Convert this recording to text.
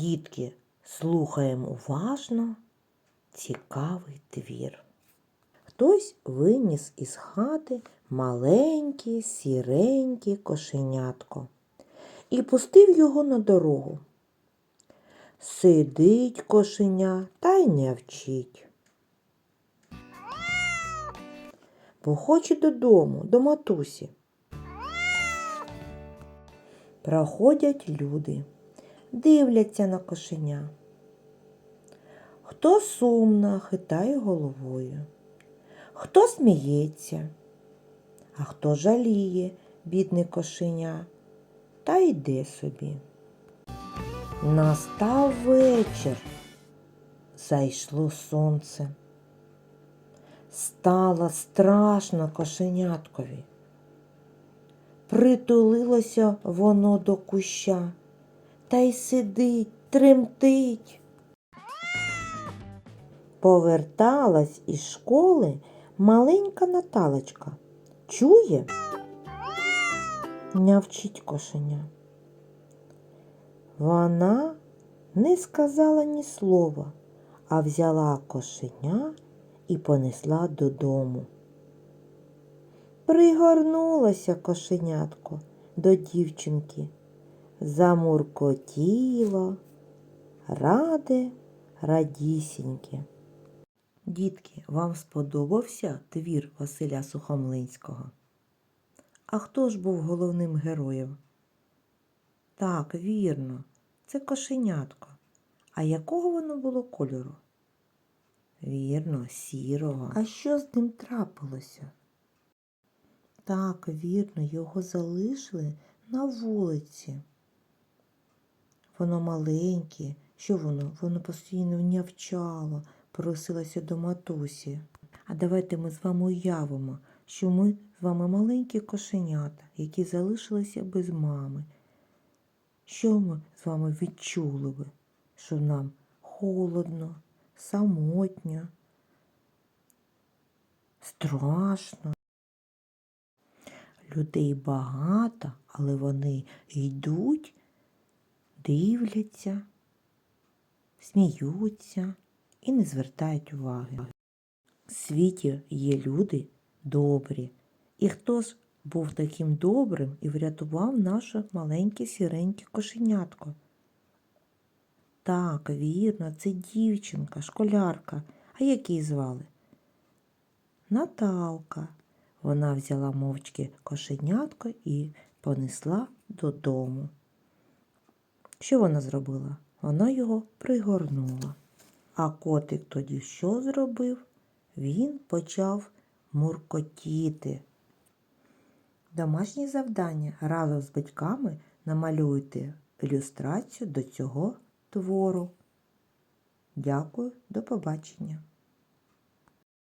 Дітки, слухаємо уважно цікавий твір. Хтось виніс із хати маленьке, сіреньке кошенятко і пустив його на дорогу. Сидить кошеня та й не вчить. Бо хоче додому, до матусі. Проходять люди, дивляться на кошеня. Хто сумно хитає головою, хто сміється, а хто жаліє, бідне кошеня, та йде собі. Настав вечір, зайшло сонце. Стало страшно кошеняткові. Притулилося воно до куща та й сидить, тремтить. Поверталась із школи маленька Наталочка. Чує? Нявчить кошеня. Вона не сказала ні слова, а взяла кошеня і понесла додому. Пригорнулося кошенятко до дівчинки, замуркотіло, раде, радісіньке. Дітки, вам сподобався твір Василя Сухомлинського? А хто ж був головним героєм? Так, вірно, це кошенятко. А якого воно було кольору? Вірно, сірого. А що з ним трапилося? Так, вірно, його залишили на вулиці. Воно маленьке. Що воно? Воно постійно нявчало, просилося до матусі. А давайте ми з вами уявимо, що ми з вами маленькі кошенята, які залишилися без мами. Що ми з вами відчули би? Що нам холодно, самотньо, страшно. Людей багато, але вони йдуть, дивляться, сміються і не звертають уваги. В світі є люди добрі. І хто ж був таким добрим і врятував наше маленьке сіреньке кошенятко? Так, вірно, це дівчинка, школярка. А як її звали? Наталка. Вона взяла мовчки кошенятко і понесла додому. Що вона зробила? Вона його пригорнула. А котик тоді що зробив? Він почав муркотіти. Домашнє завдання разом з батьками намалюйте ілюстрацію до цього твору. Дякую, до побачення.